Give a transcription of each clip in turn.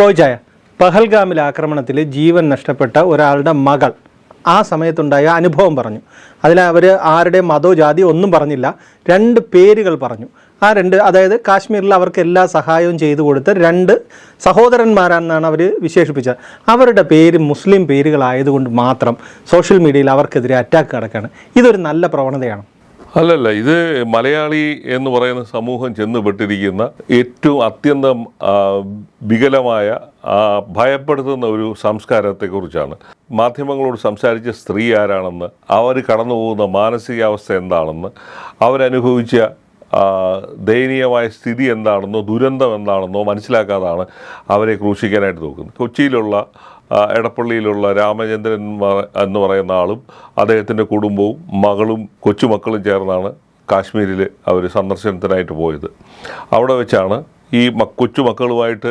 റോയ് പഹൽഗാമിലെ ആക്രമണത്തിൽ ജീവൻ നഷ്ടപ്പെട്ട ഒരാളുടെ മകൾ. ആ സമയത്തുണ്ടായ അനുഭവം പറഞ്ഞു. അതിൽ അവർ ആരുടെ മതോ ജാതി ഒന്നും പറഞ്ഞില്ല. രണ്ട് പേരുകൾ പറഞ്ഞു. ആ രണ്ട് അതായത് കാശ്മീരിൽ അവർക്ക് എല്ലാ സഹായവും ചെയ്തു കൊടുത്ത രണ്ട് സഹോദരന്മാരാണെന്നാണ് അവർ വിശേഷിപ്പിച്ചത്. അവരുടെ പേര് മുസ്ലിം പേരുകളായതുകൊണ്ട് മാത്രം സോഷ്യൽ മീഡിയയിൽ അവർക്കെതിരെ അറ്റാക്ക് നടക്കുകയാണ്. ഇതൊരു നല്ല പ്രവണതയാണ്. അല്ലല്ല ഇത് മലയാളി എന്ന് പറയുന്ന സമൂഹം ചെന്നുപെട്ടിരിക്കുന്ന ഏറ്റവും അത്യന്തം വികലമായ ഭയപ്പെടുത്തുന്ന ഒരു സംസ്കാരത്തെക്കുറിച്ചാണ്. മാധ്യമങ്ങളോട് സംസാരിച്ച സ്ത്രീ ആരാണെന്ന് അവർ കടന്നു പോകുന്ന മാനസികാവസ്ഥ എന്താണെന്ന് അവരനുഭവിച്ച ദയനീയമായ സ്ഥിതി എന്താണെന്നോ ദുരന്തം എന്താണെന്നോ മനസ്സിലാക്കാതാണ് അവരെ ക്രൂശിക്കാനായിട്ട് നോക്കുന്നത്. കൊച്ചിയിലുള്ള എടപ്പള്ളിയിലുള്ള രാമചന്ദ്രൻ എന്ന് പറയുന്ന ആളും അദ്ദേഹത്തിന്റെ കുടുംബവും മകളും കൊച്ചുമക്കളും ചേർന്നാണ് കാശ്മീരിൽ അവർ സന്ദർശനത്തിനായിട്ട് പോയത്. അവിടെ വെച്ചാണ് ഈ കൊച്ചുമക്കളുമായിട്ട്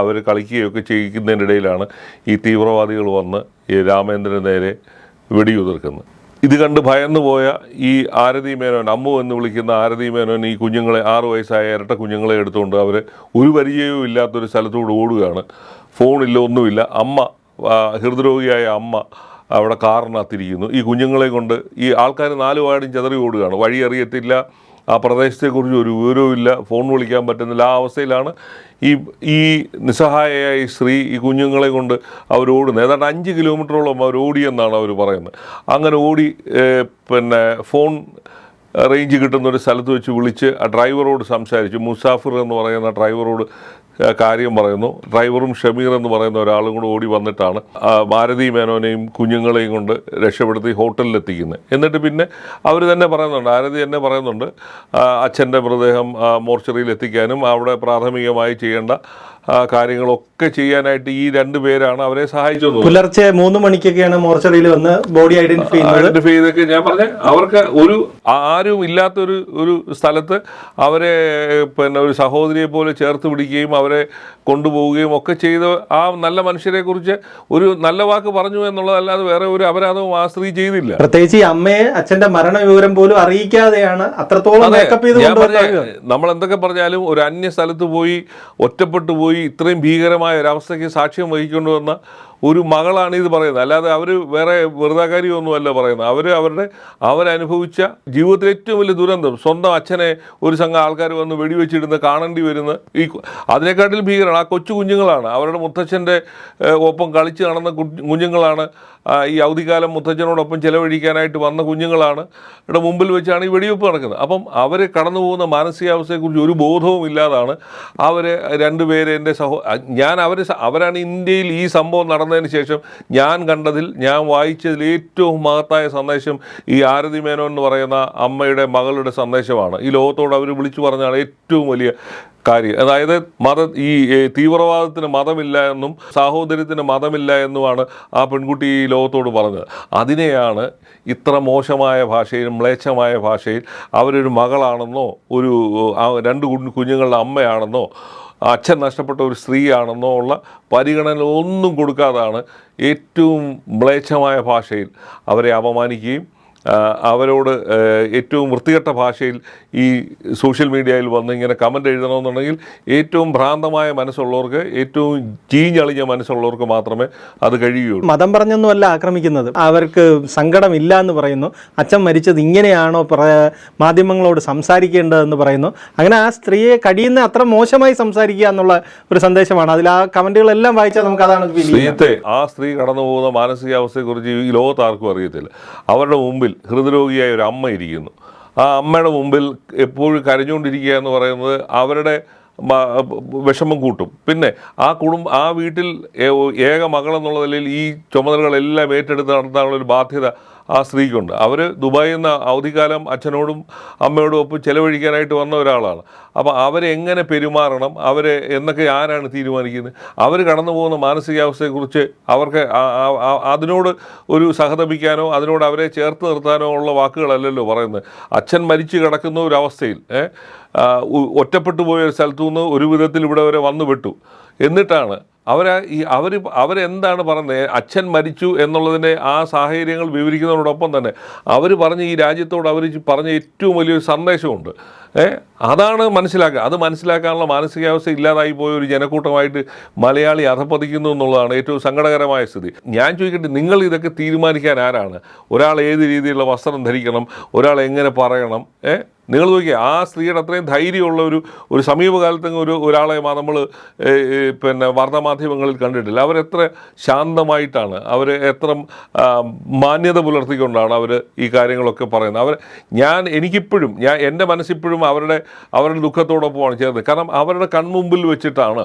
അവർ കളിക്കുകയൊക്കെ ചെയ്യിക്കുന്നതിനിടയിലാണ് ഈ തീവ്രവാദികൾ വന്ന് ഈ രാമേന്ദ്രന് നേരെ വെടിയുതിർക്കുന്നത്. ഇത് കണ്ട് ഭയന്നു പോയ ഈ ആരതി മേനോൻ അമ്മു എന്ന് വിളിക്കുന്ന ആരതി മേനോൻ ഈ കുഞ്ഞുങ്ങളെ ആറു വയസ്സായ ഇരട്ട കുഞ്ഞുങ്ങളെ എടുത്തുകൊണ്ട് അവർ ഒരു പരിചയവും ഇല്ലാത്തൊരു സ്ഥലത്തൂടെ ഓടുകയാണ്. ഫോണില്ല ഒന്നുമില്ല. അമ്മ ഹൃദ്രോഗിയായ അമ്മ അവിടെ കാറിനകത്തിരിക്കുന്നു. ഈ കുഞ്ഞുങ്ങളെ കൊണ്ട് ഈ ആൾക്കാർ നാല് വാടും ചെതറി ഓടുകയാണ്. വഴി അറിയത്തില്ല. ആ പ്രദേശത്തെക്കുറിച്ച് ഒരു വിവരവും ഇല്ല ഫോൺ വിളിക്കാൻ പറ്റുന്നില്ല. ആ അവസ്ഥയിലാണ് ഈ ഈ നിസ്സഹായയായ സ്ത്രീ ഈ കുഞ്ഞുങ്ങളെ കൊണ്ട് അവർ ഓടുന്നത്. ഏതാണ്ട് അഞ്ച് കിലോമീറ്ററോളം അവർ ഓടിയെന്നാണ് അവർ പറയുന്നത്. അങ്ങനെ ഓടി പിന്നെ ഫോൺ റേഞ്ച് കിട്ടുന്ന ഒരു സ്ഥലത്ത് വെച്ച് വിളിച്ച് ആ ഡ്രൈവറോട് സംസാരിച്ചു. മുസാഫിർ എന്ന് പറയുന്ന ഡ്രൈവറോട് കാര്യം പറയുന്നു. ഡ്രൈവറും ഷമീർ എന്ന് പറയുന്ന ഒരാളും കൂടെ ഓടി വന്നിട്ടാണ് ഭാരതി മേനോനെയും കുഞ്ഞുങ്ങളെയും കൊണ്ട് രക്ഷപ്പെടുത്തി ഹോട്ടലിൽ എത്തിക്കുന്നത് എന്നിട്ട് പിന്നെ അവർ തന്നെ പറയുന്നുണ്ട് ആരതി തന്നെ പറയുന്നുണ്ട് അച്ഛന്റെ മൃതദേഹം മോർച്ചറിയിൽ എത്തിക്കാനും അവിടെ പ്രാഥമികമായി ചെയ്യേണ്ട കാര്യങ്ങളൊക്കെ ചെയ്യാനായിട്ട് ഈ രണ്ട് പേരാണ് അവരെ സഹായിച്ചത് പുലർച്ചെ മൂന്ന് മണിക്കൊക്കെയാണ് മോർച്ചറിയിൽ വന്ന് ബോഡി ഐഡന്റിഫൈ ഐഡന്റിഫൈ ചെയ്തൊക്കെ ഞാൻ പറഞ്ഞ അവർക്ക് ഒരു ആരും ഇല്ലാത്തൊരു ഒരു സ്ഥലത്ത് അവരെ പിന്നെ ഒരു സഹോദരിയെ പോലെ ചേർത്ത് പിടിക്കുകയും അവരെ കൊണ്ടുപോവുകയും ഒക്കെ ചെയ്ത ആ നല്ല മനുഷ്യരെ കുറിച്ച് ഒരു നല്ല വാക്ക് പറഞ്ഞു എന്നുള്ളതല്ലാതെ വേറെ ഒരു അപരാധവും ആ സ്ത്രീ ചെയ്തില്ല. പ്രത്യേകിച്ച് ഈ അമ്മയെ അച്ഛന്റെ മരണ വിവരം പോലും അറിയിക്കാതെയാണ് അത്രത്തോളം നമ്മൾ എന്തൊക്കെ പറഞ്ഞാലും ഒരു അന്യ സ്ഥലത്ത് പോയി ഒറ്റപ്പെട്ടു പോയി ഇത്രയും ഭീകരമായ ഒരവസ്ഥയ്ക്ക് സാക്ഷ്യം വഹിക്കൊണ്ട് വന്ന ഒരു മകളാണ് ഇത് പറയുന്നത്. അല്ലാതെ അവർ വേറെ വെറുതാകാരിയൊന്നുമല്ല പറയുന്നത്. അവർ അവരുടെ അവരനുഭവിച്ച ജീവിതത്തിലെ ഏറ്റവും വലിയ ദുരന്തം സ്വന്തം അച്ഛനെ ഒരു സംഘം ആൾക്കാർ വന്ന് വെടിവെച്ചിടുന്ന കാണേണ്ടി വരുന്ന ഈ അതിനെക്കാട്ടിലും ഭീകരമാണ് ആ കൊച്ചു കുഞ്ഞുങ്ങളാണ്. അവരുടെ മുത്തച്ഛന്റെ ഒപ്പം കളിച്ച് നടന്ന കുഞ്ഞുങ്ങളാണ്. ഈ അവധിക്കാലം മുത്തച്ഛനോടൊപ്പം ചിലവഴിക്കാനായിട്ട് വന്ന കുഞ്ഞുങ്ങളാണ്. ഇവിടെ മുമ്പിൽ വെച്ചാണ് ഈ വെടിവെപ്പ് നടക്കുന്നത്. അപ്പം അവർ കടന്നു പോകുന്ന മാനസികാവസ്ഥയെക്കുറിച്ച് ഒരു ബോധവും ഇല്ലാതാണ്. അവർ രണ്ടുപേരെ എന്റെ സഹോ ഞാൻ അവർ അവരാണ് ഇന്ത്യയിൽ ഈ സംഭവം നടന്നതിന് ശേഷം ഞാൻ കണ്ടതിൽ ഞാൻ വായിച്ചതിൽ ഏറ്റവും മഹത്തായ സന്ദേശം ഈ ആരതി മേനോൻ എന്ന് പറയുന്ന അമ്മയുടെ മകളുടെ സന്ദേശമാണ്. ഈ ലോകത്തോട് അവർ വിളിച്ചു പറഞ്ഞാണ് ഏറ്റവും വലിയ കാര്യം. അതായത് മത ഈ തീവ്രവാദത്തിന് മതമില്ല എന്നും സാഹോദര്യത്തിന് മതമില്ല എന്നുമാണ് ആ പെൺകുട്ടി ഈ ലോകത്തോട് പറഞ്ഞത്. അതിനെയാണ് ഇത്ര മോശമായ ഭാഷയിൽ മ്ലേച്ഛമായ ഭാഷയിൽ അവരൊരു മകളാണെന്നോ ഒരു രണ്ട് കുഞ്ഞുങ്ങളുടെ അമ്മയാണെന്നോ അച്ഛൻ നഷ്ടപ്പെട്ട ഒരു സ്ത്രീയാണെന്നോ ഉള്ള പരിഗണന ഒന്നും കൊടുക്കാതാണ് ഏറ്റവും മ്ലേച്ഛമായ ഭാഷയിൽ അവരെ അപമാനിക്കുകയും അവരോട് ഏറ്റവും വൃത്തികെട്ട ഭാഷയിൽ ഈ സോഷ്യൽ മീഡിയയിൽ വന്ന് ഇങ്ങനെ കമന്റ് എഴുതണമെന്നുണ്ടെങ്കിൽ ഏറ്റവും ഭ്രാന്തമായ മനസ്സുള്ളവർക്ക് ഏറ്റവും ചീഞ്ഞളിഞ്ഞ മനസ്സുള്ളവർക്ക് മാത്രമേ അത് കഴിയുകയുള്ളൂ. മതം പറഞ്ഞൊന്നുമല്ല ആക്രമിക്കുന്നത്. അവർക്ക് സങ്കടമില്ല എന്ന് പറയുന്നു. അച്ഛൻ മരിച്ചത് ഇങ്ങനെയാണോ മാധ്യമങ്ങളോട് സംസാരിക്കേണ്ടതെന്ന് പറയുന്നു. അങ്ങനെ ആ സ്ത്രീയെ കടിയുന്ന അത്ര മോശമായി സംസാരിക്കുക എന്നുള്ള ഒരു സന്ദേശമാണ്. അതിൽ ആ കമന്റുകളെല്ലാം വായിച്ചാൽ നമുക്ക് അതാണ് സ്ത്രീത്തെ ആ സ്ത്രീ കടന്നു പോകുന്ന മാനസികാവസ്ഥയെക്കുറിച്ച് ഈ ലോകത്താർക്കും അറിയത്തില്ല. അവരുടെ മുമ്പിൽ ഹൃദ്രോഗിയായ ഒരു അമ്മ ഇരിക്കുന്നു. ആ അമ്മയുടെ മുമ്പിൽ എപ്പോഴും കരഞ്ഞുകൊണ്ടിരിക്കുക എന്ന് പറയുന്നത് അവരുടെ വിഷമം കൂട്ടും. പിന്നെ ആ കുടുംബ ആ വീട്ടിൽ ഏക മകളെന്നുള്ള നിലയിൽ ഈ ചുമതലകളെല്ലാം ഏറ്റെടുത്ത് നടത്താനുള്ള ഒരു ബാധ്യത ആ സ്ത്രീക്കുണ്ട്. അവർ ദുബായിൽ നിന്ന് അവധിക്കാലം അച്ഛനോടും അമ്മയോടും ഒപ്പം ചെലവഴിക്കാനായിട്ട് വന്ന ഒരാളാണ്. അപ്പോൾ അവരെങ്ങനെ പെരുമാറണം? അവരെ എന്നൊക്കെ ആരാണ് തീരുമാനിക്കുന്നത്? അവർ കടന്നു പോകുന്ന മാനസികാവസ്ഥയെക്കുറിച്ച് അവർക്ക് അതിനോട് ഒരു സഹതപിക്കാനോ അതിനോട് അവരെ ചേർത്ത് നിർത്താനോ ഉള്ള വാക്കുകളല്ലല്ലോ പറയുന്നത്. അച്ഛൻ മരിച്ചു കിടക്കുന്ന ഒരു അവസ്ഥയിൽ ഒറ്റപ്പെട്ടു പോയ ഒരു സ്ഥലത്തു നിന്ന് ഒരു വിധത്തിൽ ഇവിടെ വരെ വന്നു വിട്ടു എന്നിട്ടാണ് അവരാ ഈ അവർ അവരെന്താണ് പറഞ്ഞത് അച്ഛൻ മരിച്ചു എന്നുള്ളതിന്റെ ആ സാഹചര്യങ്ങൾ വിവരിക്കുന്നതോടൊപ്പം തന്നെ അവർ പറഞ്ഞ ഈ രാജ്യത്തോട് അവർ പറഞ്ഞ ഏറ്റവും വലിയൊരു സന്ദേശമുണ്ട്. അതാണ് മനസ്സിലാക്കുക. അത് മനസ്സിലാക്കാനുള്ള മാനസികാവസ്ഥ ഇല്ലാതായി പോയ ഒരു ജനക്കൂട്ടമായിട്ട് മലയാളി അധപ്പതിക്കുന്നു എന്നുള്ളതാണ് ഏറ്റവും സങ്കടകരമായ സ്ഥിതി. ഞാൻ ചോദിക്കട്ടെ നിങ്ങൾ ഇതൊക്കെ തീരുമാനിക്കാൻ ആരാണ്? ഒരാൾ ഏത് രീതിയിലുള്ള വസ്ത്രം ധരിക്കണം? ഒരാൾ എങ്ങനെ പറയണം? ഏ? നിങ്ങൾ നോക്കിയ ആ സ്ത്രീയുടെ അത്രയും ധൈര്യമുള്ള ഒരു ഒരു സമീപകാലത്തെങ്ങും ഒരു ഒരാളെ നമ്മൾ പിന്നെ വാർത്താമാധ്യമങ്ങളിൽ കണ്ടിട്ടില്ല. അവരെത്ര ശാന്തമായിട്ടാണ് അവർ എത്ര മാന്യത പുലർത്തിക്കൊണ്ടാണ് അവർ ഈ കാര്യങ്ങളൊക്കെ പറയുന്നത്. അവർ ഞാൻ എനിക്കിപ്പോഴും ഞാൻ എന്റെ മനസ്സിപ്പോഴും അവരുടെ അവരുടെ ദുഃഖത്തോടൊപ്പമാണ് ചേർന്നത് കാരണം അവരുടെ കൺമുമ്പിൽ വെച്ചിട്ടാണ്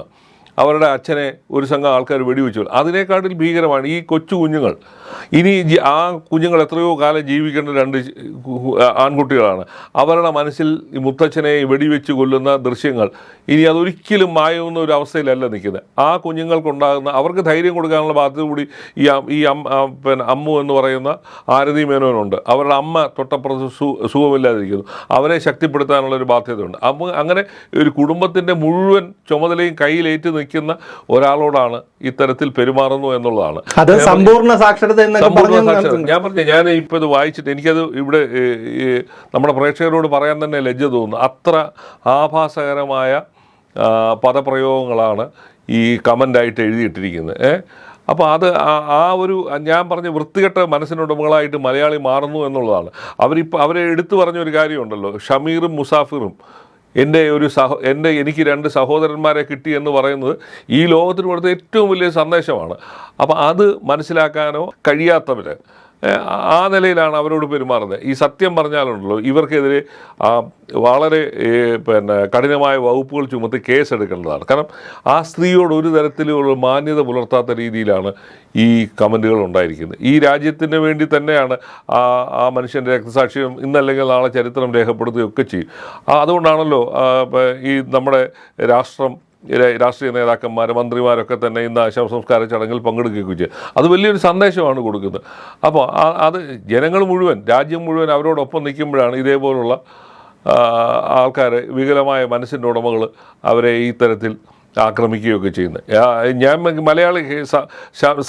അവരുടെ അച്ഛനെ ഒരു സംഘം ആൾക്കാർ വെടിവെച്ചു. അതിനേക്കാട്ടിൽ ഭീകരമാണ് ഈ കൊച്ചു കുഞ്ഞുങ്ങൾ. ഇനി ആ കുഞ്ഞുങ്ങൾ എത്രയോ കാലം ജീവിക്കേണ്ട രണ്ട് ആൺകുട്ടികളാണ്. അവരുടെ മനസ്സിൽ ഈ മുത്തച്ഛനെ വെടിവെച്ച് കൊല്ലുന്ന ദൃശ്യങ്ങൾ. ഇനി അതൊരിക്കലും മായുന്ന ഒരു അവസ്ഥയിലല്ല നിൽക്കുന്നത്. ആ കുഞ്ഞുങ്ങൾക്കുണ്ടാകുന്ന അവർക്ക് ധൈര്യം കൊടുക്കാനുള്ള ബാധ്യത കൂടി ഈ ഈ പിന്നെ അമ്മു എന്ന് പറയുന്ന ആരതി മേനോനുണ്ട്. അവരുടെ അമ്മ തൊട്ടപ്പുറത്ത് സു സുഖമില്ലാതിരിക്കുന്നു. അവരെ ശക്തിപ്പെടുത്താനുള്ള ഒരു ബാധ്യതയുണ്ട്. അമ്മ അങ്ങനെ ഒരു കുടുംബത്തിന്റെ മുഴുവൻ ചുമതലയും കയ്യിലേറ്റ് നിൽക്കുന്ന ഒരാളോടാണ് ഇത്തരത്തിൽ പെരുമാറുന്നു എന്നുള്ളതാണ്. അത് സമ്പൂർണ സാക്ഷരത സമ്പൂർണ. ഞാൻ പറഞ്ഞു ഞാൻ ഇപ്പോൾ ഇത് വായിച്ചിട്ട് എനിക്കത് ഇവിടെ നമ്മുടെ പ്രേക്ഷകരോട് പറയാൻ തന്നെ ലജ്ജ തോന്നുന്നു. അത്ര ആഭാസകരമായ പദപ്രയോഗങ്ങളാണ് ഈ കമന്റായിട്ട് എഴുതിയിട്ടിരിക്കുന്നത്. ഏ അപ്പോൾ അത് ആ- ഒരു ഞാൻ പറഞ്ഞ വൃത്തികെട്ട മനസ്സിനുടമകളായിട്ട് മലയാളി മാറുന്നു എന്നുള്ളതാണ്. അവരിപ്പോൾ അവരെ എടുത്തു പറഞ്ഞ ഒരു കാര്യമുണ്ടല്ലോ ഷമീറും മുസാഫിറും. എന്റെ ഒരു സഹോ എന്റെ എനിക്ക് രണ്ട് സഹോദരന്മാരെ കിട്ടി എന്ന് പറയുന്നത് ഈ ലോകത്തിന് കൊടുത്ത ഏറ്റവും വലിയ സന്ദേശമാണ്. അപ്പോൾ അത് മനസ്സിലാക്കാനോ കഴിയാത്തവർ ആ നിലയിലാണ് അവരോട് പെരുമാറുന്നത്. ഈ സത്യം പറഞ്ഞാലുണ്ടല്ലോ ഇവർക്കെതിരെ വളരെ പിന്നെ കഠിനമായ വകുപ്പുകൾ ചുമത്തി കേസെടുക്കേണ്ടതാണ്. കാരണം ആ സ്ത്രീയോട് ഒരു തരത്തിലുള്ള മാന്യത പുലർത്താത്ത രീതിയിലാണ് ഈ കമന്റുകൾ ഉണ്ടായിരിക്കുന്നത്. ഈ രാജ്യത്തിന് വേണ്ടി തന്നെയാണ് ആ ആ മനുഷ്യന്റെ രക്തസാക്ഷിയും ഇന്നല്ലെങ്കിൽ നാളെ ചരിത്രം രേഖപ്പെടുത്തുകയൊക്കെ ചെയ്യും. അതുകൊണ്ടാണല്ലോ ഈ നമ്മുടെ രാഷ്ട്രം രാഷ്ട്രീയ നേതാക്കന്മാർ മന്ത്രിമാരൊക്കെ തന്നെ ഇന്ന് ശവസംസ്കാര ചടങ്ങിൽ പങ്കെടുക്കുകയൊക്കെ ചെയ്യും അത് വലിയൊരു സന്ദേശമാണ് കൊടുക്കുന്നത്. അപ്പോൾ അത് ജനങ്ങൾ മുഴുവൻ രാജ്യം മുഴുവൻ അവരോടൊപ്പം നിൽക്കുമ്പോഴാണ് ഇതേപോലുള്ള ആൾക്കാർ വികലമായ മനസ്സിന്റെ ഉടമകൾ അവരെ ഈ തരത്തിൽ ആക്രമിക്കുകയൊക്കെ ചെയ്യുന്നത്. ഞാൻ മലയാളി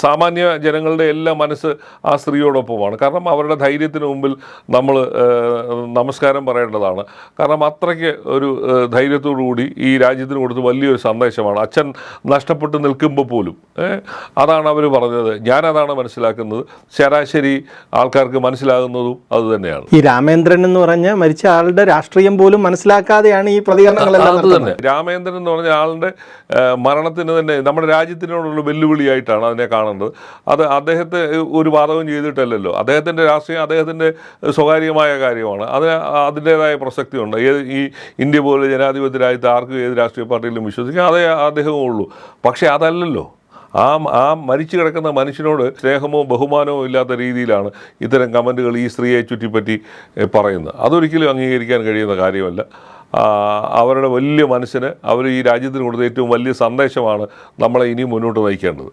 സാമാന്യ ജനങ്ങളുടെ എല്ലാ മനസ്സ് ആ സ്ത്രീയോടൊപ്പമാണ്. കാരണം അവരുടെ ധൈര്യത്തിന് മുമ്പിൽ നമ്മൾ നമസ്കാരം പറയേണ്ടതാണ്. കാരണം അത്രയ്ക്ക് ഒരു ധൈര്യത്തോടു കൂടി ഈ രാജ്യത്തിന് കൊടുത്ത് വലിയൊരു സന്ദേശമാണ്. അച്ഛൻ നഷ്ടപ്പെട്ട് നിൽക്കുമ്പോൾ പോലും അതാണ് അവർ പറഞ്ഞത്. ഞാനതാണ് മനസ്സിലാക്കുന്നത്. ശരാശരി ആൾക്കാർക്ക് മനസ്സിലാകുന്നതും അതുതന്നെയാണ് ഈ രാമേന്ദ്രൻ എന്ന് പറഞ്ഞ മരിച്ച ആളുടെ രാഷ്ട്രീയം പോലും മനസ്സിലാക്കാതെയാണ് ഈ പ്രതികരണങ്ങളെല്ലാം അത് തന്നെ. രാമേന്ദ്രൻ എന്ന് പറഞ്ഞ ആളുടെ മരണത്തിന് തന്നെ നമ്മുടെ രാജ്യത്തിനോടുള്ള വെല്ലുവിളിയായിട്ടാണ് അതിനെ കാണുന്നത്. അത് അദ്ദേഹത്തെ ഒരു വാദവും ചെയ്തിട്ടല്ലല്ലോ. അദ്ദേഹത്തിന്റെ രാഷ്ട്രീയം അദ്ദേഹത്തിന്റെ സ്വകാര്യമായ കാര്യമാണ്. അതിന് അതിന്റേതായ പ്രസക്തിയുണ്ട്. ഏത് ഈ ഇന്ത്യ പോലെ ജനാധിപത്യ രാജ്യത്ത് ആർക്കും ഏത് രാഷ്ട്രീയ പാർട്ടിയിലും വിശ്വസിക്കാം അതേ അദ്ദേഹമേ ഉള്ളൂ. പക്ഷേ അതല്ലല്ലോ. ആ ആ മരിച്ചു കിടക്കുന്ന മനുഷ്യനോട് സ്നേഹമോ ബഹുമാനമോ ഇല്ലാത്ത രീതിയിലാണ് ഇത്തരം കമന്റുകൾ ഈ സ്ത്രീയെ ചുറ്റിപ്പറ്റി പറയുന്നത്. അതൊരിക്കലും അംഗീകരിക്കാൻ കഴിയുന്ന കാര്യമല്ല. അവരുടെ വലിയ മനസ്സിന് അവർ ഈ രാജ്യത്തിന് കൊടുത്ത ഏറ്റവും വലിയ സന്ദേശമാണ് നമ്മളെ ഇനി മുന്നോട്ട് നയിക്കേണ്ടത്.